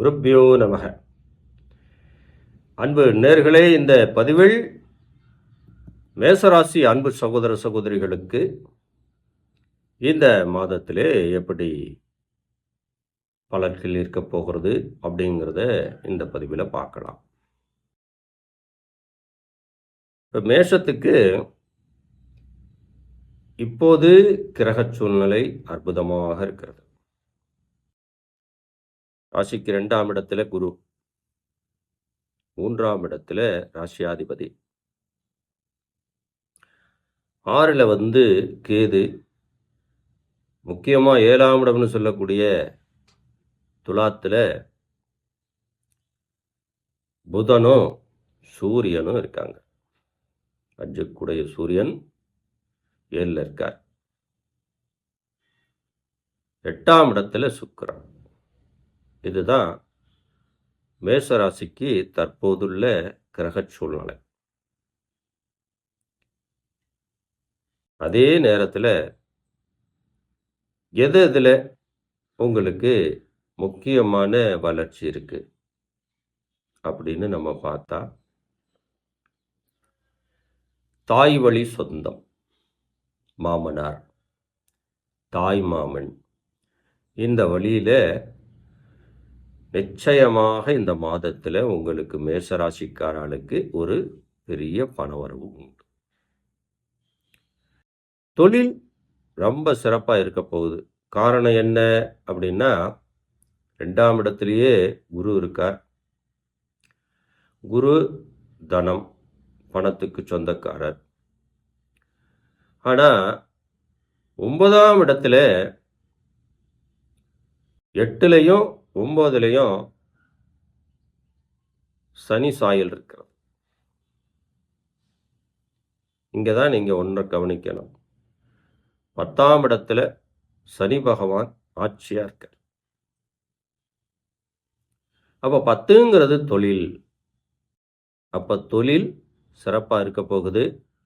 குருப்பியோ நமக. அன்பு நேர்களே இந்த பதிவில் மேசராசி அன்பு சகோதர சகோதரிகளுக்கு இந்த மாதத்திலே எப்படி பலன்கள் இருக்க போகிறது அப்படிங்கிறத இந்த பதிவில் பார்க்கலாம். இப்போ மேஷத்துக்கு இப்போது கிரக சூழ்நிலை அற்புதமாக இருக்கிறது. ராசிக்கு ரெண்டாம் இடத்துல குரு. மூன்றாம் இடத்துல ராசியாதிபதி. ஆறில் வந்து கேது. முக்கியமாக ஏழாம் இடம்னு சொல்லக்கூடிய துலாத்தில் புதனும் சூரியனும் இருக்காங்க. அஞ்சுக்குடைய சூரியன் ஏழில் இருக்கார். எட்டாம் இடத்துல சுக்கரன். இதுதான் மேசராசிக்கு தற்போதுள்ள கிரக சூழ்நிலை. அதே நேரத்தில் எது இதில் உங்களுக்கு முக்கியமான வளர்ச்சி இருக்கு அப்படின்னு நம்ம பார்த்தா தாய் வழி சொந்தம் மாமனார் தாய் மாமன் இந்த வழியில் நிச்சயமாக இந்த மாதத்தில் உங்களுக்கு மேசராசிக்காரர்களுக்கு ஒரு பெரிய பணவரவு உண்டு. தொழில் ரொம்ப சிறப்பாக இருக்க போகுது. காரணம் என்ன அப்படின்னா ரெண்டாம் இடத்துலையே குரு இருக்கார். குரு தனம் பணத்துக்கு சொந்தக்காரர். ஆனால் ஒன்பதாம் இடத்துல எட்டுலையும் ஒம்போதுலேயும் சனி சாயல் இருக்கிறது. இங்கே தான் நீங்கள் ஒன்றை கவனிக்கணும். பத்தாம் இடத்துல சனி பகவான் ஆட்சியாக இருக்கார். அப்போ பத்துங்கிறது தொழில். அப்போ தொழில் சிறப்பாக இருக்க போகுது.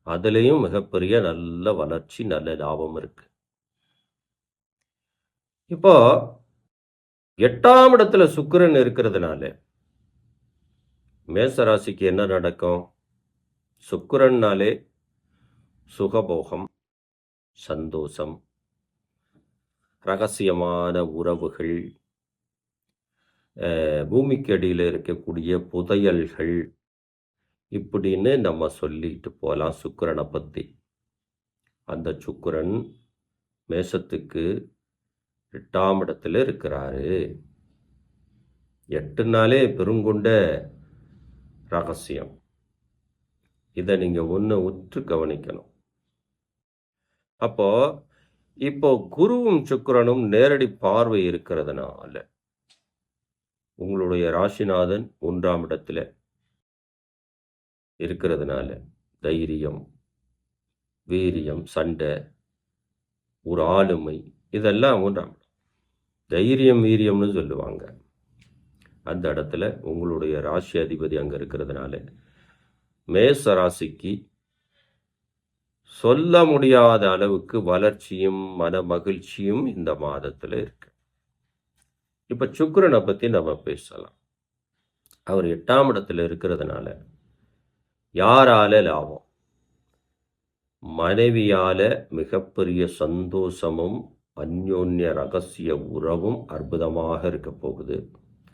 அதுலேயும் மிகப்பெரிய நல்ல வளர்ச்சி நல்ல லாபம் இருக்கு. இப்போ எட்டாம் இடத்துல சுக்கிரன் இருக்கிறதுனால மேசராசிக்கு என்ன நடக்கும்? சுக்கிரன்னாலே சுகபோகம் சந்தோஷம் ரகசியமான உறவுகள் பூமிக்கு அடியில் இருக்கக்கூடிய புதையல்கள் இப்படின்னு நம்ம சொல்லிட்டு போகலாம் சுக்கிரனை பற்றி அந்த சுக்கிரன் மேஷத்துக்கு எட்டாம் இடத்துல இருக்கிறாரு எட்டுனாலே பெருங்கொண்ட ரகசியம் இதை நீங்கள் ஒன்று உற்று கவனிக்கணும் அப்போ இப்போ குருவும் சுக்கிரனும் நேரடி பார்வை இருக்கிறதுனால உங்களுடைய ராசிநாதன் ஒன்றாம் இடத்துல இருக்கிறதுனால தைரியம் வீரியம் சண்டை ஒரு ஆளுமை இதெல்லாம் ஒன்றாம் இடம். தைரியம் வீரியம்னு சொல்லுவாங்க. அந்த இடத்துல உங்களுடைய ராசி அதிபதி அங்கே இருக்கிறதுனால மேச ராசிக்கு சொல்ல முடியாத அளவுக்கு வளர்ச்சியும் மன மகிழ்ச்சியும் இந்த மாதத்தில் இருக்கு. இப்போ சுக்கரனை பற்றி நம்ம பேசலாம். அவர் எட்டாம் இடத்துல இருக்கிறதுனால யாரால லாபம்? மனைவியால மிகப்பெரிய சந்தோஷமும் அந்யோன்ய ரகசிய உறவும் அற்புதமாக இருக்க போகுது.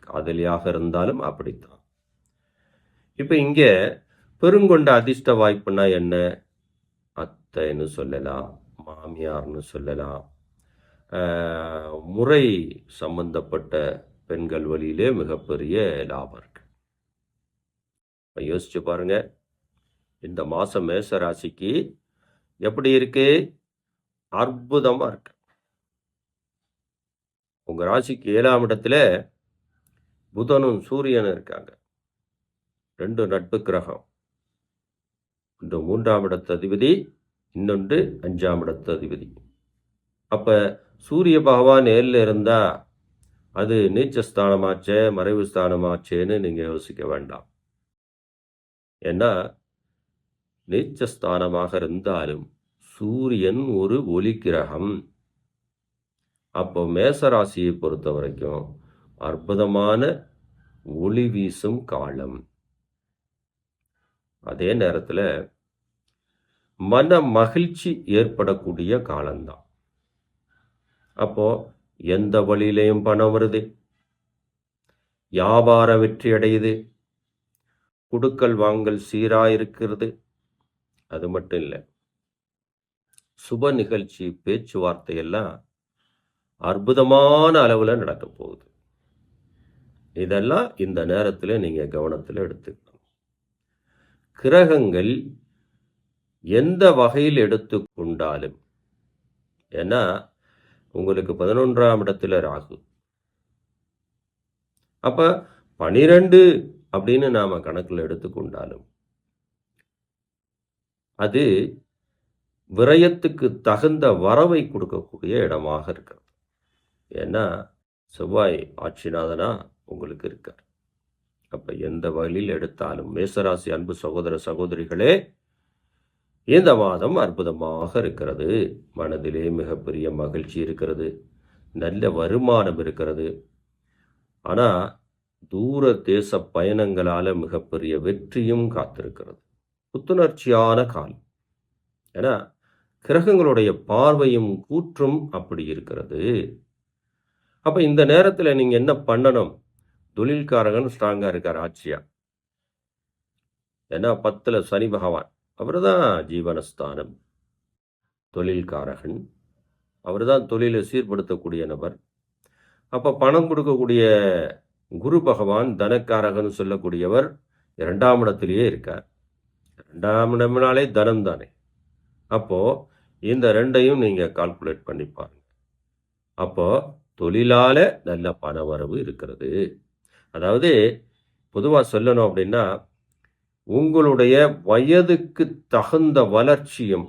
காதலியாக இருந்தாலும் அப்படித்தான். இப்போ இங்கே பெருங்கொண்ட அதிர்ஷ்ட வாய்ப்புனா என்ன? அத்தைன்னு சொல்லலாம் மாமியார்னு சொல்லலாம். முறை சம்பந்தப்பட்ட பெண்கள் வழியிலே மிகப்பெரிய லாபம் இருக்கு. இப்ப யோசிச்சு பாருங்க. இந்த மாதம் மேச ராசிக்கு எப்படி இருக்கு? அற்புதமாக இருக்கு. உங்கள் ராசிக்கு ஏழாம் இடத்துல புதனும் சூரியனும் இருக்காங்க. ரெண்டு நட்பு கிரகம். இந்த மூன்றாம் இடத்து அதிபதி இன்னொன்று அஞ்சாம் இடத்து அதிபதி. அப்போ சூரிய பகவான் ஏழில் இருந்தால் அது நீச்சஸ்தானமாச்சே மறைவு ஸ்தானமாச்சேன்னு நீங்கள் யோசிக்க வேண்டாம். ஏன்னா நீச்சஸ்தானமாக இருந்தாலும் சூரியன் ஒரு ஒளி கிரகம். அப்போ மேசராசியை பொறுத்த வரைக்கும் அற்புதமான ஒளி வீசும் காலம். அதே நேரத்தில் மன மகிழ்ச்சி ஏற்படக்கூடிய காலம்தான். அப்போ எந்த வழியிலையும் பணம் வருது? வியாபாரம் வெற்றி அடையுது? குடுக்கல் வாங்கல் சீராக இருக்கிறது அது மட்டும் இல்லை. சுப நிகழ்ச்சி பேச்சுவார்த்தை எல்லாம் அற்புதமான அளவில் நடக்க போகுது. இதெல்லாம் இந்த நேரத்தில் நீங்கள் கவனத்தில் எடுத்துக்கணும். கிரகங்கள் எந்த வகையில் எடுத்துக்கொண்டாலும் ஏன்னா உங்களுக்கு பதினொன்றாம் இடத்துல ராகு. அப்போ பனிரெண்டு அப்படின்னு நாம் கணக்கில் எடுத்துக்கொண்டாலும் அது விரயத்துக்கு தகுந்த வரவை கொடுக்கக்கூடிய இடமாக இருக்கிறது. ஏன்னா செவ்வாய் ஆட்சிநாதனா உங்களுக்கு இருக்கார். அப்போ எந்த வழியில் எடுத்தாலும் மேசராசி அன்பு சகோதர சகோதரிகளே இந்த மாதம் அற்புதமாக இருக்கிறது. மனதிலே மிகப்பெரிய மகிழ்ச்சி இருக்கிறது. நல்ல வருமானம் இருக்கிறது. ஆனால் தூர தேச பயணங்களால் மிகப்பெரிய வெற்றியும் காத்திருக்கிறது. புத்துணர்ச்சியான காலம். ஏன்னா கிரகங்களுடைய பார்வையும் கூற்றும் அப்படி இருக்கிறது. அப்போ இந்த நேரத்தில் நீங்கள் என்ன பண்ணணும்? தொழில்காரகன் ஸ்ட்ராங்காக இருக்கார் ஆட்சியா. ஏன்னா பத்தில் சனி பகவான் அவர் தான் ஜீவனஸ்தானம். தொழில்காரகன் அவர் தான் தொழிலை சீர்படுத்தக்கூடிய நபர். அப்போ பணம் கொடுக்கக்கூடிய குரு பகவான் தனக்காரகன் சொல்லக்கூடியவர் இரண்டாம் இடத்திலேயே இருக்கார். இரண்டாம் இடம்னாலே தனம் தானே. அப்போது இந்த ரெண்டையும் நீங்கள் கால்குலேட் பண்ணி பாருங்கள் அப்போது தொழிலால் நல்ல பண வரவு இருக்கிறது. அதாவது பொதுவாக சொல்லணும் அப்படின்னா உங்களுடைய வயதுக்கு தகுந்த வளர்ச்சியும்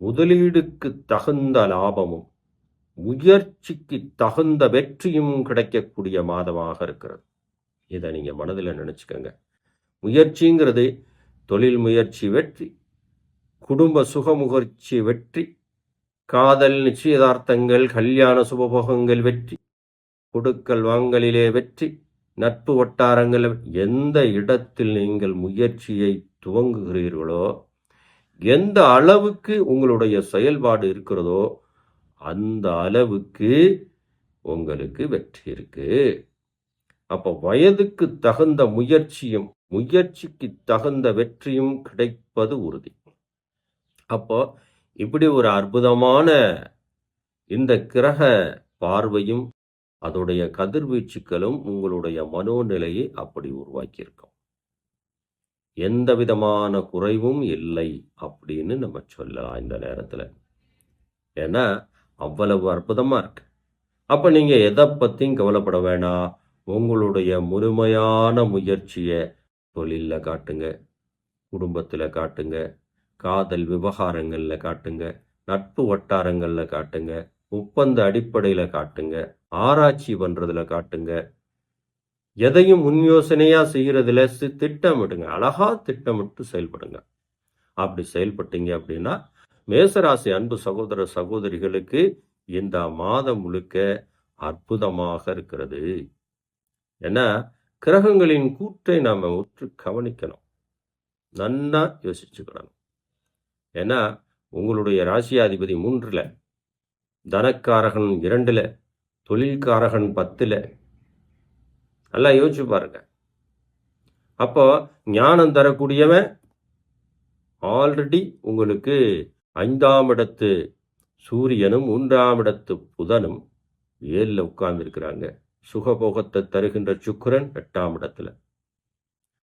முதலீடுக்கு தகுந்த லாபமும் முயற்சிக்கு தகுந்த வெற்றியும் கிடைக்கக்கூடிய மாதமாக இருக்கிறது. இதை நீங்கள் மனதில் நினச்சிக்கோங்க. முயற்சிங்கிறது தொழில் முயற்சி வெற்றி குடும்ப சுகமுகர்ச்சி வெற்றி காதல் நிச்சயதார்த்தங்கள் கல்யாண சுபபோகங்கள் வெற்றி கொடுக்கல் வாங்கலிலே வெற்றி நட்பு வட்டாரங்கள் எந்த இடத்தில் நீங்கள் முயற்சியை துவங்குகிறீர்களோ எந்த அளவுக்கு உங்களுடைய செயல்பாடு இருக்கிறதோ அந்த அளவுக்கு உங்களுக்கு வெற்றி இருக்கு. அப்போ வயதுக்கு தகுந்த முயற்சியும் முயற்சிக்கு தகுந்த வெற்றியும் கிடைப்பது உறுதி. அப்போ இப்படி ஒரு அற்புதமான இந்த கிரக பார்வையும் அதோடைய கதிர்வீச்சுக்களும் உங்களுடைய மனோநிலையை அப்படி உருவாக்கியிருக்கோம். எந்த விதமான குறைவும் இல்லை அப்படின்னு நம்ம சொல்லலாம் இந்த நேரத்தில். ஏன்னா அவ்வளவு அற்புதமாக இருக்கு. அப்போ நீங்கள் எதை பற்றியும் கவலைப்பட வேணாம். உங்களுடைய முழுமையான முயற்சியை தொழிலில் காட்டுங்க. குடும்பத்தில் காட்டுங்க. காதல் விவகாரங்களில் காட்டுங்க நட்பு வட்டாரங்களில் காட்டுங்க ஒப்பந்த அடிப்படையில் காட்டுங்க ஆராய்ச்சி பண்ணுறதுல காட்டுங்க. எதையும் முன் யோசனையாக செய்கிறதுல திட்டமிடுங்க அழகா திட்டமிட்டு செயல்படுங்க. அப்படி செயல்பட்டீங்க அப்படின்னா மேசராசி அன்பு சகோதர சகோதரிகளுக்கு இந்த மாதம் முழுக்க அற்புதமாக இருக்கிறது. ஏன்னா கிரகங்களின் கூற்றை நாம் உற்று கவனிக்கணும். நன்னா யோசிச்சுக்கணும். ஏன்னா உங்களுடைய ராசியாதிபதி மூன்றில் தனக்காரகன் இரண்டில் தொழில்காரகன் பத்தில். நல்லா யோசிச்சு பாருங்க. அப்போ ஞானம் தரக்கூடியவன் ஆல்ரெடி உங்களுக்கு ஐந்தாம் இடத்து சூரியனும் மூன்றாம் இடத்து புதனும் ஏழில் உட்கார்ந்துருக்கிறாங்க. சுகபோகத்தை தருகின்ற சுக்கரன் எட்டாம் இடத்துல.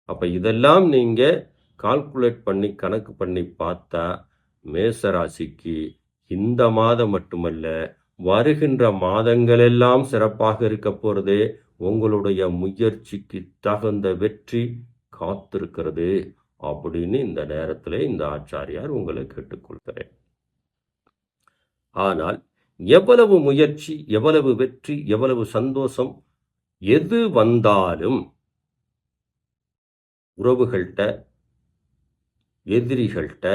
அப்போ இதெல்லாம் நீங்கள் கால்குலேட் பண்ணி கணக்கு பண்ணி பார்த்தா மேசராசிக்கு இந்த மாதம் மட்டுமல்ல வருகின்ற மாதங்களெல்லாம் சிறப்பாக இருக்க போகிறது உங்களுடைய முயற்சிக்கு தகுந்த வெற்றி காத்திருக்கிறது அப்படின்னு இந்த நேரத்தில் இந்த ஆச்சாரியார் உங்களை கேட்டுக்கொள்கிறேன் ஆனால் எவ்வளவு முயற்சி எவ்வளவு வெற்றி எவ்வளவு சந்தோஷம் எது வந்தாலும் உறவுகள்கிட்ட எதிரிகள்கிட்ட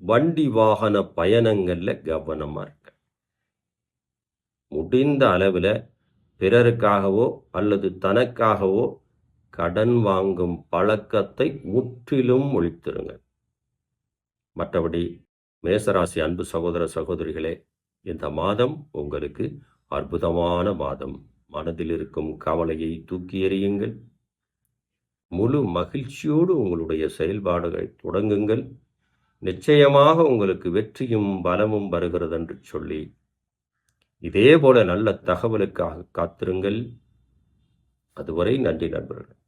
வண்டி வாகன பயணங்களில் கவனமாக இருக்க. முடிந்த அளவில் பிறருக்காகவோ அல்லது தனக்காகவோ கடன் வாங்கும் பழக்கத்தை முற்றிலும் ஒழித்திருங்க. மற்றபடி மேசராசி அன்பு சகோதர சகோதரிகளே இந்த மாதம் உங்களுக்கு அற்புதமான மாதம். மனதில் இருக்கும் கவலையை தூக்கி எறியுங்கள். முழு மகிழ்ச்சியோடு உங்களுடைய செயல்பாடுகளை தொடங்குங்கள். நிச்சயமாக உங்களுக்கு வெற்றியும் பலமும் வருகிறது என்று சொல்லி இதே போல நல்ல தகவலுக்காக காத்திருங்கள். அதுவரை நன்றி நண்பர்கள்.